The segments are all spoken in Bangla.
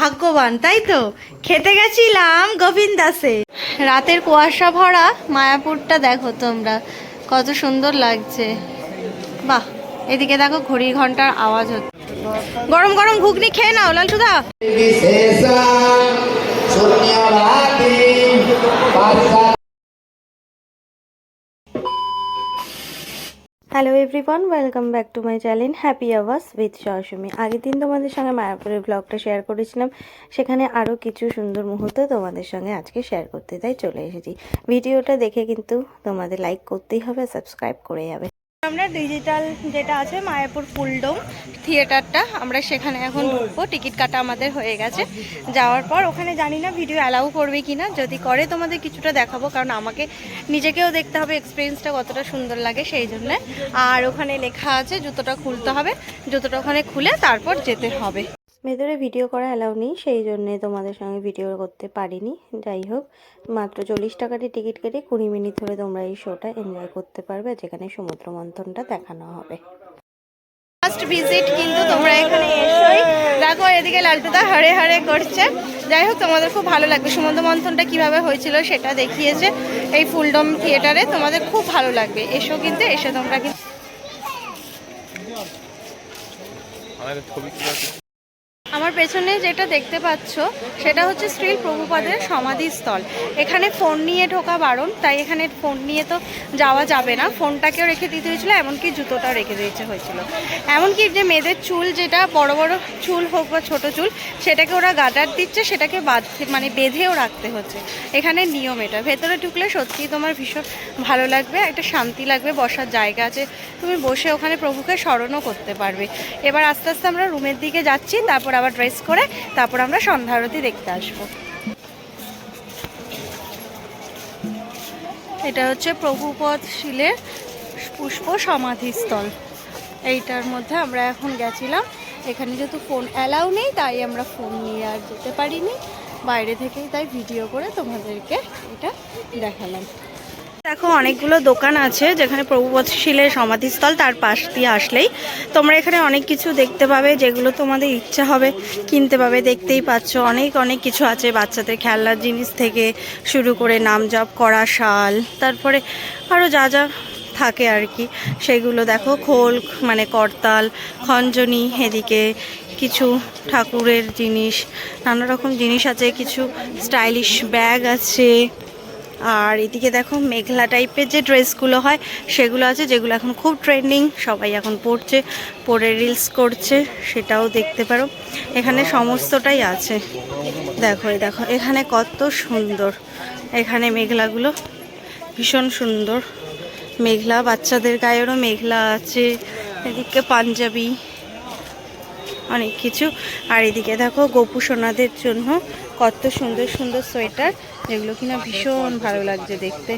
ভাগ্যবান, তাই তো? খেতে গেছিলাম গোবিন্দ দাসে রাতের কুয়াশা ভরা মায়াপুরটা দেখো তোমরা, কত সুন্দর লাগছে। বাহ, এদিকে দেখো ঘড়ি ঘণ্টার আওয়াজ হচ্ছে। গরম গরম ঘুগনি খেয়ে নাও লালটুদা hello everyone welcome back to my channel happy hours with সরসমি আগের দিন তোমাদের সঙ্গে মায়াপুরের ব্লগটা শেয়ার করেছিলাম। সেখানে আরও কিছু সুন্দর মুহূর্ত তোমাদের সঙ্গে আজকে শেয়ার করতে তাই চলে এসেছি। ভিডিওটা দেখে কিন্তু তোমাদের লাইক করতেই হবে সাবস্ক্রাইব করে যাবে। আমরা ডিজিটাল যেটা আছে মায়াপুর ফুলডোম থিয়েটারটা আমরা সেখানে এখন ঢুকবো টিকিট কাটা আমাদের হয়ে গেছে। যাওয়ার পর ওখানে জানি না ভিডিও অ্যালাউ করবে কি না যদি করে তোমাদের কিছুটা দেখাবো কারণ আমাকে নিজেকেও দেখতে হবে এক্সপিরিয়েন্সটা কতটা সুন্দর লাগে সেই জন্য। আর ওখানে লেখা আছে জুতোটা খুলতে হবে জুতোটা ওখানে খুলে তারপর যেতে হবে। ভেতরে ভিডিও করা অ্যালাউ নেই সেই জন্যে তোমাদের সঙ্গে ভিডিও করতে পারিনি। যাই হোক মাত্র চল্লিশ টাকারই টিকিট কেটে কুড়ি মিনিট ধরে তোমরা এই শোটা এনজয় করতে পারবে যেখানে সমুদ্র মন্থনটা দেখানো হবে। ফার্স্ট ভিজিট কিন্তু তোমরা এখানে এসোই দেখো এদিকে লালটুদা হাড়ে হাড়ে করছে। যাই হোক তোমাদের খুব ভালো লাগবে। সমুদ্র মন্থনটা কীভাবে হয়েছিল সেটা দেখিয়েছে এই ফুলডম থিয়েটারে তোমাদের খুব ভালো লাগবে। এসো কিন্তু এসে তোমরা কিন্তু আমাদের ছবি তুলে আছে। আমার পেছনে যেটা দেখতে পাচ্ছ, সেটা হচ্ছে শ্রী প্রভুপাদের সমাধিস্থল। এখানে ফোন নিয়ে ঢোকা বারণ, তাই এখানে ফোন নিয়ে তো যাওয়া যাবে না। ফোনটাকেও রেখে দিতে হয়েছিল, এমনকি জুতোটাও রেখে দিতে হয়েছিল। এমনকি যে মেয়েদের চুল, যেটা বড় বড় চুল হোক বা ছোট চুল, সেটাকে ওরা গাডার দিচ্ছে, সেটাকে বাঁধতে মানে বেঁধেও রাখতে হচ্ছে। এখানে নিয়ম এটা। ভেতরে ঢুকলে সত্যিই তোমার ভীষণ ভালো লাগবে, একটা শান্তি লাগবে, বসার জায়গা আছে। তুমি বসে ওখানে প্রভুকে স্মরণও করতে পারবে। এবার আস্তে আস্তে আমরা রুমের দিকে যাচ্ছি, তারপর আবার ড্রেস করে তারপর আমরা সন্ধ্যা আরতি দেখতে আসব। এটা হচ্ছে প্রভুপদ শিলের পুষ্প সমাধিস্থল এইটার মধ্যে আমরা এখন গেছিলাম। এখানে যেহেতু ফোন অ্যালাউ নেই, তাই আমরা ফোন নিয়ে আর যেতে পারিনি। বাইরে থেকেই তাই ভিডিও করে তোমাদেরকে এটা দেখালাম। দেখো, অনেকগুলো দোকান আছে যেখানে প্রভুপত শিলের সমাধিস্থল তার পাশ দিয়ে আসলেই। তোমরা এখানে অনেক কিছু দেখতে পাবে, যেগুলো তোমাদের ইচ্ছা হবে কিনতে পাবে। দেখতেই পাচ্ছ, অনেক অনেক কিছু আছে বাচ্চাদের খেলনার জিনিস থেকে শুরু করে নাম জপ করা শাল, তারপরে আরও যা যা থাকে আর কি। সেগুলো দেখো, খোল মানে করতাল, খঞ্জনি, এদিকে কিছু ঠাকুরের জিনিস, নানা রকম জিনিস আছে, কিছু স্টাইলিশ ব্যাগ আছে। আর এদিকে দেখো মেঘলা টাইপের যে ড্রেসগুলো হয়, সেগুলো আছে যেগুলো এখন খুব ট্রেন্ডিং সবাই এখন পরছে পরে রিলস করছে, সেটাও দেখতে পারো। এখানে সমস্তটাই আছে। দেখো দেখো, এখানে কত সুন্দর। এখানে মেঘলাগুলো ভীষণ সুন্দর। মেঘলা, বাচ্চাদের গায়েরও মেঘলা আছে, এদিকে পাঞ্জাবি, অনেক কিছু। আর এদিকে দেখো গোপু সোনাদের জন্য কত সুন্দর সুন্দর সোয়েটার যেগুলো কিনা ভীষণ ভালো লাগছে দেখতে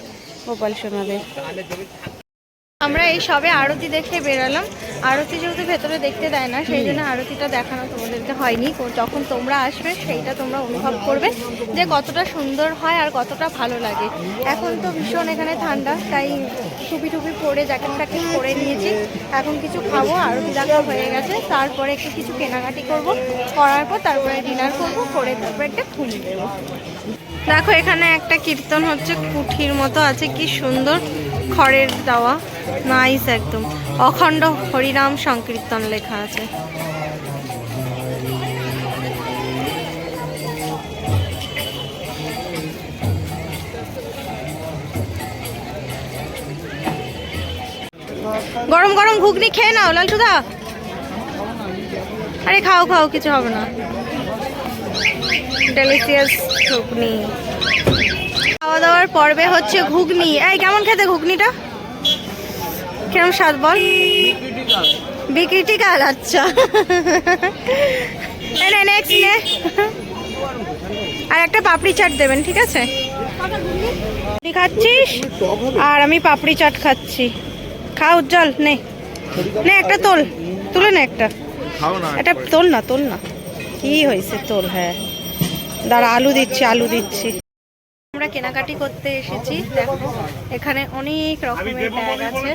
গোপাল সোনাদের। আমরা এই সবে আরতি দেখে বেরালাম। আরতি যেহেতু ভেতরে দেখতে দেয় না সেই জন্য আরতিটা দেখানো তোমাদেরকে হয়নি। যখন তোমরা আসবে সেইটা তোমরা অনুভব করবে যে কতটা সুন্দর হয় আর কতটা ভালো লাগে। এখন তো ভীষণ এখানে ঠান্ডা তাই টুপি টুপি পরে জ্যাকেট ট্যাকেট পরে নিয়েছি। এখন কিছু খাব আরতি দেখা হয়ে গেছে। তারপরে একটু কিছু কেনাকাটি করব করার পর তারপরে ডিনার করব করে তারপরে একটা ঘুম দেবো দেখো, এখানে একটা কীর্তন হচ্ছে, কুঠির মতো আছে, কি সুন্দর খড়ের দেওয়া নাইস একদম। অখণ্ড হরিনাম সংকীর্তন লেখা আছে। গরম গরম ঘুগনি খেয়ে নাও, লালটুদা। আরে, খাও খাও, কিছু হবে না। ডেলিসিয়াস ঘুগনি। খাওয়া দাওয়ার পর্বে হচ্ছে ঘুগনি। এই কেমন খেতে ঘুগনিটা? কিরম স্বাদ বল? বিক্রিটিকাল আচ্ছা। নেক্সট নে আর একটা পাপড়ি চাট দেবেন ঠিক আছে? খাচ্ছিস? আর আমি পাপড়ি চাট খাচ্ছি। খা উজ্জ্বল নে। নে একটা তোল। তুলে নে একটা। এটা তোল না তোল না। কি হয়েছে তোর? হ্যাঁ। দাঁড়া আলু দিচ্ছি আলু দিচ্ছি। আমরা কেনাকাটি করতে এসেছি দেখো এখানে অনেক রকমের ব্যাগ আছে।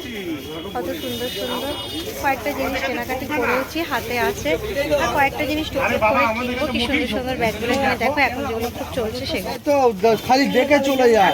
কত সুন্দর সুন্দর। কয়েকটা জিনিস কেনাকাটি করেছি হাতে আছে। আর কয়েকটা জিনিস টুকরো করে কিনবো। কি সুন্দর সুন্দর ব্যাগগুলো এখানে দেখো এখন যেগুলো খুব চলছে সেগুলো। দেখে চলে যায়।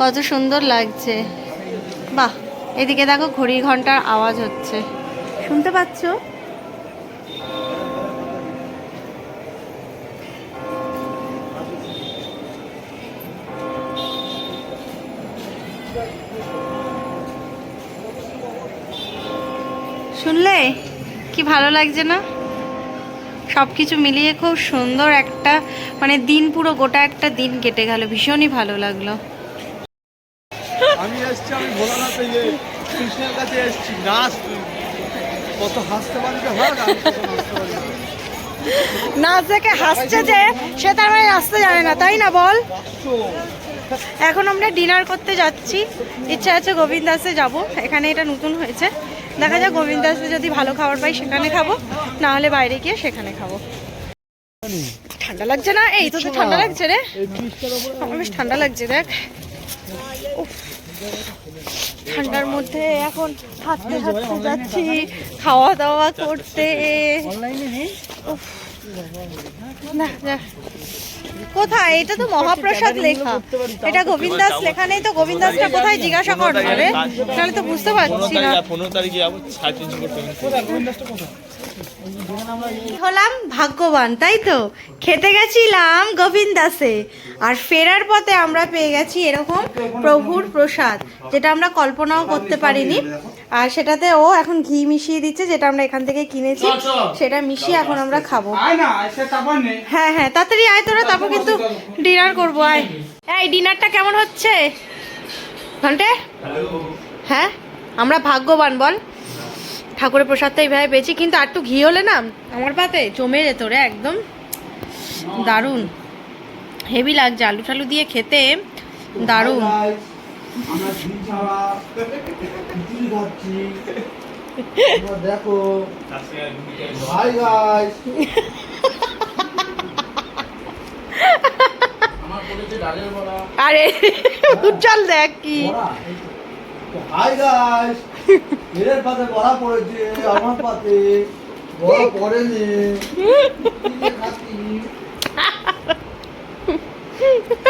কত সুন্দর লাগছে। বাহ, এদিকে দেখো ঘড়ি ঘণ্টার আওয়াজ হচ্ছে। শুনতে পাচ্ছ? শুনলে? কি ভালো লাগছে না? সব কিছু মিলিয়ে খুব সুন্দর একটা মানে দিন পুরো গোটা একটা দিন কেটে গেল, ভীষণই ভালো লাগল। আমি এসছি আমি ভোলানাথে ইয়ে কৃষ্ণের কাছে এসছি। নাচ কত হাসতে পারলে হয় না কত হাসতে পারি না। নাচ দেখে হাসছে যে সে তার মানে নাচতে জানে না তাই না বল? এখন আমরা ডিনার করতে যাচ্ছি। ইচ্ছা আছে গোবিন্দ দাসে যাব। এখানে এটা নতুন হয়েছে। দেখা যাক গোবিন্দ দাসে যদি ভালো খাবার পাই সেখানে খাব না হলে বাইরে গিয়ে সেখানে খাব। ঠান্ডা লাগছে না? এই তো ঠান্ডা লাগছে রে। বেশ ঠান্ডা লাগছে দেখ। ঠান্ডার মধ্যে এখন হাঁটতে হাঁটতে যাচ্ছি খাওয়া দাওয়া করতে কোথায়? এটা তো মহাপ্রসাদ লেখা। এটা গোবিন্দাস লেখা, নেই তো গোবিন্দাসটা কোথায় জিজ্ঞাসা করবে রে? তাহলে তো বুঝতে পারছি না। পনেরো তারিখে হলাম ভাগ্যবান তাই তো? খেতে গেছিলাম গোবিন্দাসে। আর ফেরার পথে আমরা পেয়ে গেছি এরকম প্রভুর প্রসাদ যেটা আমরা কল্পনাও করতে পারিনি। আর সেটাতে ও এখন ঘি মিশিয়ে দিচ্ছে যেটা আমরা এখান থেকে কিনেছি সেটা মিশিয়ে এখন আমরা খাব। হ্যাঁ হ্যাঁ তাড়াতাড়ি আয় তোরা তারপর কিন্তু ডিনার করব আয়। এই ডিনারটা কেমন হচ্ছে? ঘন্টে? হ্যাঁ আমরা ভাগ্যবান বল। ঠাকুরের প্রসাদটা এইভাবে পেয়েছি কিন্তু আর একটু ঘি হলে না আমার পাতে জমে যেত রে একদম। দারুণ। হেভি লাগছে আলু টালু দিয়ে খেতে দারুণ। দেখো আরে উজ্জ্বল দেখ কি। হাই গাইস এর পাতে বড়া পড়েছে আমার পাতে বড়া পড়েনি।